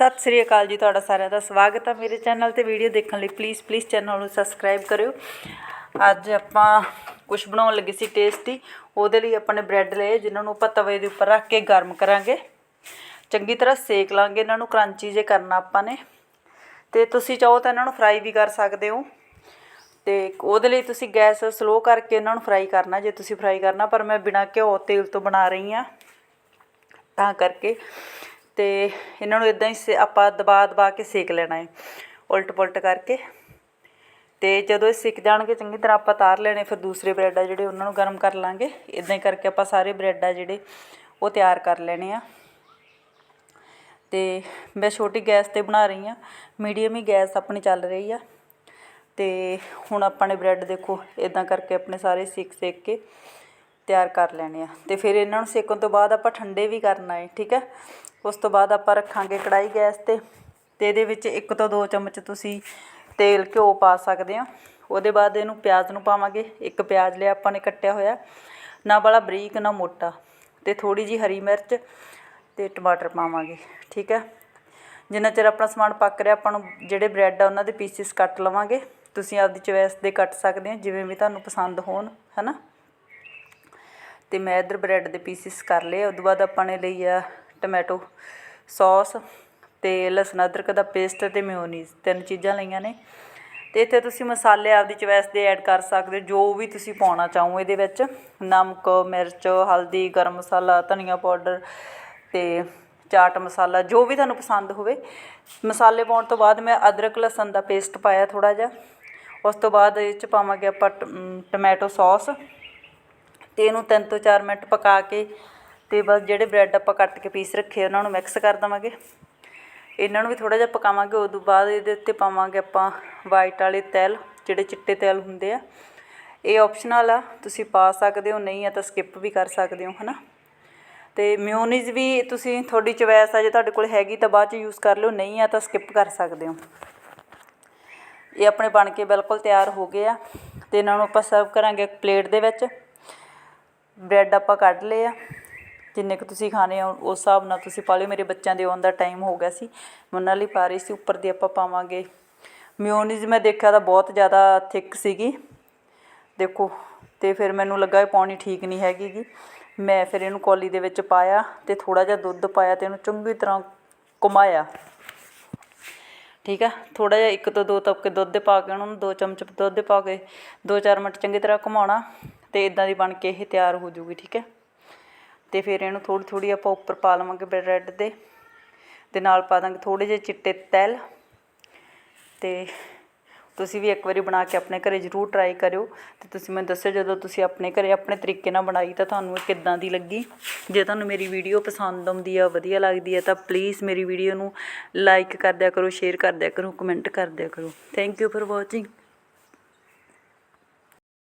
ਸਤਿ ਸ੍ਰੀ ਅਕਾਲ ਜੀ ਤੁਹਾਡਾ ਸਾਰਿਆਂ ਦਾ। ਸਵਾਗਤ ਹੈ ਮੇਰੇ ਚੈਨਲ ਤੇ ਵੀਡੀਓ ਦੇਖਣ ਲਈ। ਪਲੀਜ਼ ਪਲੀਜ਼ ਚੈਨਲ ਨੂੰ ਸਬਸਕ੍ਰਾਈਬ ਕਰਿਓ। ਅੱਜ ਆਪਾਂ ਕੁਝ ਬਣਾਉਣ ਲੱਗੇ ਸੀ ਟੇਸਟੀ। ਉਹਦੇ ਲਈ ਆਪਾਂ ਨੇ ਬ੍ਰੈਡ ਲਏ, ਜਿਨ੍ਹਾਂ ਨੂੰ ਆਪਾਂ ਤਵੇ ਦੇ ਉੱਪਰ ਰੱਖ ਕੇ ਗਰਮ ਕਰਾਂਗੇ। ਚੰਗੀ ਤਰ੍ਹਾਂ ਸੇਕ ਲਾਂਗੇ, ਇਹਨਾਂ ਨੂੰ ਕਰੰਚੀ ਜੇ ਕਰਨਾ ਆਪਾਂ ਨੇ। ਤੇ ਤੁਸੀਂ ਚਾਹੋ ਤਾਂ ਇਹਨਾਂ ਨੂੰ ਫਰਾਈ ਵੀ ਕਰ ਸਕਦੇ ਹੋ। ਤੇ ਉਹਦੇ ਲਈ ਤੁਸੀਂ ਗੈਸ ਸਲੋ ਕਰਕੇ ਇਹਨਾਂ ਨੂੰ ਫਰਾਈ ਕਰਨਾ, ਜੇ ਤੁਸੀਂ ਫਰਾਈ ਕਰਨਾ, ਪਰ ਮੈਂ ਬਿਨਾਂ ਘਿਓ ਤੇਲ ਤੋਂ ਬਣਾ ਰਹੀ ਹਾਂ। ਤਾਂ ਕਰਕੇ ਤੇ ਇਹਨਾਂ ਨੂੰ ਇਦਾਂ ਹੀ ਸੇ- ਆਪਾਂ ਦਬਾ ਦਬਾ ਕੇ ਸੇਕ ਲੈਣਾ ਹੈ ਉਲਟ ਪੁਲਟ ਕਰਕੇ। ਤੇ ਜਦੋਂ ਇਹ ਸਿੱਕ ਜਾਣਗੇ, ਚੰਗੀ ਤਰ੍ਹਾਂ ਆਪਾਂ ਤਾਰ ਲੈਣੇ, ਫਿਰ ਦੂਸਰੇ ਬ੍ਰੈਡ ਆ ਜਿਹੜੇ ਉਹਨਾਂ ਨੂੰ ਗਰਮ ਕਰ ਲਾਂਗੇ। ਇਦਾਂ ਹੀ ਕਰਕੇ ਆਪਾਂ ਸਾਰੇ ਬ੍ਰੈਡ ਆ ਜਿਹੜੇ, ਉਹ ਤਿਆਰ ਕਰ ਲੈਣੇ ਆ। ਤੇ ਮੈਂ ਛੋਟੀ ਗੈਸ ਤੇ ਬਣਾ ਰਹੀ ਆ, ਮੀਡੀਅਮ ਹੀ ਗੈਸ ਆਪਣੀ ਚੱਲ ਰਹੀ ਆ। ਤੇ ਹੁਣ ਆਪਾਂ ਨੇ ਬ੍ਰੈਡ ਦੇਖੋ ਇਦਾਂ ਕਰਕੇ ਆਪਣੇ ਸਾਰੇ ਸੇਕ ਸੇਕ ਕੇ ਤਿਆਰ ਕਰ ਲੈਣੇ ਆ। ਅਤੇ ਫਿਰ ਇਹਨਾਂ ਨੂੰ ਸੇਕਣ ਤੋਂ ਬਾਅਦ ਆਪਾਂ ਠੰਡੇ ਵੀ ਕਰਨਾ ਹੈ ਠੀਕ ਹੈ ਉਸ ਤੋਂ ਬਾਅਦ ਆਪਾਂ ਰੱਖਾਂਗੇ ਕੜਾਹੀ ਗੈਸ ਤੇ। ਅਤੇ ਇਹਦੇ ਵਿੱਚ ਇੱਕ ਤੋਂ ਦੋ ਚਮਚ ਤੁਸੀਂ ਤੇਲ ਘਿਓ ਪਾ ਸਕਦੇ ਆ। ਉਹਦੇ ਬਾਅਦ ਇਹਨੂੰ ਪਿਆਜ਼ ਨੂੰ ਪਾਵਾਂਗੇ। ਇੱਕ ਪਿਆਜ਼ ਲਿਆ ਆਪਾਂ ਨੇ ਕੱਟਿਆ ਹੋਇਆ। ਨਾ ਬੜਾ ਬਰੀਕ, ਨਾ ਮੋਟਾ। ਅਤੇ ਥੋੜ੍ਹੀ ਜੀ ਹਰੀ ਮਿਰਚ ਅਤੇ ਟਮਾਟਰ ਪਾਵਾਂਗੇ, ਠੀਕ ਹੈ ਜਿੰਨਾ ਚਿਰ ਆਪਣਾ ਸਮਾਨ ਪੱਕ ਰਿਹਾ, ਆਪਾਂ ਨੂੰ ਜਿਹੜੇ ਬ੍ਰੈਡ ਆ ਉਹਨਾਂ ਦੇ ਪੀਸਿਸ ਕੱਟ ਲਵਾਂਗੇ। ਤੁਸੀਂ ਆਪਦੀ ਚੋਇਸ ਦੇ ਕੱਟ ਸਕਦੇ ਆ, ਜਿਵੇਂ ਵੀ ਤੁਹਾਨੂੰ ਪਸੰਦ ਹੋਣ ਹੈ ਨਾ ਅਤੇ ਮੈਂ ਇੱਧਰ ਬ੍ਰੈਡ ਦੇ ਪੀਸਿਸ ਕਰ ਲਏ। ਉਸ ਤੋਂ ਬਾਅਦ ਆਪਾਂ ਨੇ ਲਈ ਆ ਟਮੈਟੋ ਸੌਸ ਅਤੇ ਲਸਣ ਅਦਰਕ ਦਾ ਪੇਸਟ ਅਤੇ ਮਿਓਨੀਜ਼। ਤਿੰਨ ਚੀਜ਼ਾਂ ਲਈਆਂ ਨੇ। ਅਤੇ ਇੱਥੇ ਤੁਸੀਂ ਮਸਾਲੇ ਆਪਦੀ ਚੋਇਸ ਦੇ ਐਡ ਕਰ ਸਕਦੇ ਹੋ ਜੋ ਵੀ ਤੁਸੀਂ ਪਾਉਣਾ ਚਾਹੋ ਇਹਦੇ ਵਿੱਚ। ਨਮਕ ਮਿਰਚ ਹਲਦੀ ਗਰਮ ਮਸਾਲਾ ਧਨੀਆ ਪਾਊਡਰ ਅਤੇ ਚਾਟ ਮਸਾਲਾ ਜੋ ਵੀ ਤੁਹਾਨੂੰ ਪਸੰਦ ਹੋਵੇ। ਮਸਾਲੇ ਪਾਉਣ ਤੋਂ ਬਾਅਦ ਮੈਂ ਅਦਰਕ ਲਸਣ ਦਾ ਪੇਸਟ ਪਾਇਆ ਥੋੜ੍ਹਾ ਜਿਹਾ। ਉਸ ਤੋਂ ਬਾਅਦ ਇਹ ਚ ਪਾਵਾਂਗੇ ਆਪਾਂ ਟ- ਅਮ, ਟੋਮੈਟੋ ਸੌਸ। ਅਤੇ ਇਹਨੂੰ ਤਿੰਨ ਤੋਂ ਚਾਰ ਮਿੰਟ ਪਕਾ ਕੇ ਅਤੇ ਬਸ ਜਿਹੜੇ ਬ੍ਰੈਡ ਆਪਾਂ ਕੱਟ ਕੇ ਪੀਸ ਰੱਖੇ ਉਹਨਾਂ ਨੂੰ ਮਿਕਸ ਕਰ ਦੇਵਾਂਗੇ। ਇਹਨਾਂ ਨੂੰ ਵੀ ਥੋੜ੍ਹਾ ਜਿਹਾ ਪਕਾਵਾਂਗੇ ਉਸ ਤੋਂ ਬਾਅਦ ਇਹਦੇ ਉੱਤੇ ਪਾਵਾਂਗੇ ਆਪਾਂ ਵਾਈਟ ਵਾਲੇ ਤਿਲ, ਜਿਹੜੇ ਚਿੱਟੇ ਤਿਲ ਹੁੰਦੇ ਆ। ਇਹ ਆਪਸ਼ਨਲ ਆ, ਤੁਸੀਂ ਪਾ ਸਕਦੇ ਹੋ, ਨਹੀਂ ਆ ਤਾਂ ਸਕਿਪ ਵੀ ਕਰ ਸਕਦੇ ਹੋ, ਹਨਾ। ਤੇ ਮਿਊਨੀਜ਼ ਵੀ ਤੁਸੀਂ ਤੁਹਾਡੀ ਚਵੈਸ ਆ, ਜੇ ਤੁਹਾਡੇ ਕੋਲ ਹੈਗੀ ਤਾਂ ਬਾਅਦ ਚ ਯੂਜ਼ ਕਰ ਲਿਓ, ਨਹੀਂ ਆ ਤਾਂ ਸਕਿਪ ਕਰ ਸਕਦੇ ਹੋ। ਇਹ ਆਪਣੇ ਬਣ ਕੇ ਬਿਲਕੁਲ ਤਿਆਰ ਹੋ ਗਏ ਆ, ਤੇ ਇਹਨਾਂ ਨੂੰ ਆਪਾਂ ਸਰਵ ਕਰਾਂਗੇ ਇੱਕ ਪਲੇਟ ਦੇ ਵਿੱਚ। ਬ੍ਰੈਡ ਆਪਾਂ ਕੱਢ ਲਏ ਆ। ਜਿੰਨੇ ਕੁ ਤੁਸੀਂ ਖਾਣੇ ਆ ਉਸ ਹਿਸਾਬ ਨਾਲ ਤੁਸੀਂ ਪਾ ਲਿਓ। ਮੇਰੇ ਬੱਚਿਆਂ ਦੇ ਆਉਣ ਦਾ ਟਾਈਮ ਹੋ ਗਿਆ ਸੀ। ਮੈਂ ਉਹਨਾਂ ਲਈ ਪਾ ਰਹੀ ਸੀ। ਉੱਪਰ ਦੀ ਆਪਾਂ ਪਾਵਾਂਗੇ। ਮਿਓਨੀਜ਼ ਮੈਂ ਦੇਖਿਆ ਤਾਂ ਬਹੁਤ ਜ਼ਿਆਦਾ ਥਿਕ ਸੀਗੀ। ਦੇਖੋ, ਤੇ ਫਿਰ ਮੈਨੂੰ ਲੱਗਾ ਇਹ ਪਾਉਣੀ ਠੀਕ ਨਹੀਂ ਹੈਗੀ ਮੈਂ ਫਿਰ ਇਹਨੂੰ ਕੌਲੀ ਦੇ ਵਿੱਚ ਪਾਇਆ ਤੇ ਥੋੜਾ ਜਿਹਾ ਦੁੱਧ ਪਾਇਆ ਤੇ ਇਹਨੂੰ ਚੰਗੀ ਤਰ੍ਹਾਂ ਘੁਮਾਇਆ। ਠੀਕ ਆ? ਥੋੜਾ ਜਿਹਾ ਇੱਕ ਤੋਂ ਦੋ ਤਪਕੇ ਦੁੱਧ ਦੇ ਪਾ ਕੇ ਉਹਨਾਂ ਨੂੰ ਦੋ ਚਮਚ ਦੁੱਧ ਦੇ ਪਾ ਕੇ, ਦੋ ਚਾਰ ਮਿੰਟ ਚੰਗੀ ਤਰ੍ਹਾਂ ਘੁਮਾਉਣਾ। ਤੇ ਇਦਾਂ ਦੀ ਬਣ ਕੇ ਇਹ ਤਿਆਰ ਹੋ ਜੂਗੀ, ਠੀਕ ਹੈ? ਤੇ ਫਿਰ ਇਹਨੂੰ ਥੋੜੀ ਥੋੜੀ ਆਪਾਂ ਉੱਪਰ ਪਾ ਲਵਾਂਗੇ ਬ੍ਰੈਡ ਦੇ। ਤੇ ਨਾਲ ਪਾ ਦਾਂਗੇ ਥੋੜੇ ਜਿਹੇ ਚਿੱਟੇ ਤਿਲ। ਤੇ ਤੁਸੀਂ ਵੀ ਇੱਕ ਵਾਰੀ ਬਣਾ ਕੇ ਆਪਣੇ ਘਰੇ ਜ਼ਰੂਰ ਟਰਾਈ ਕਰਿਓ। ਤੇ ਤੁਸੀਂ ਮੈਨੂੰ ਦੱਸਿਓ ਜਦੋਂ ਤੁਸੀਂ ਆਪਣੇ ਘਰੇ ਆਪਣੇ ਤਰੀਕੇ ਨਾਲ ਬਣਾਈ ਤਾਂ ਤੁਹਾਨੂੰ ਇਹ ਕਿੱਦਾਂ ਦੀ ਲੱਗੀ? ਜੇ ਤੁਹਾਨੂੰ ਮੇਰੀ ਵੀਡੀਓ ਪਸੰਦ ਆਉਂਦੀ ਆ, ਵਧੀਆ ਲੱਗਦੀ ਆ ਤਾਂ ਪਲੀਜ਼ ਮੇਰੀ ਵੀਡੀਓ ਨੂੰ ਲਾਈਕ ਕਰ ਦਿਆ ਕਰੋ ਸ਼ੇਅਰ ਕਰ ਦਿਆ ਕਰੋ ਕਮੈਂਟ ਕਰ ਦਿਆ ਕਰੋ। Thank you for watching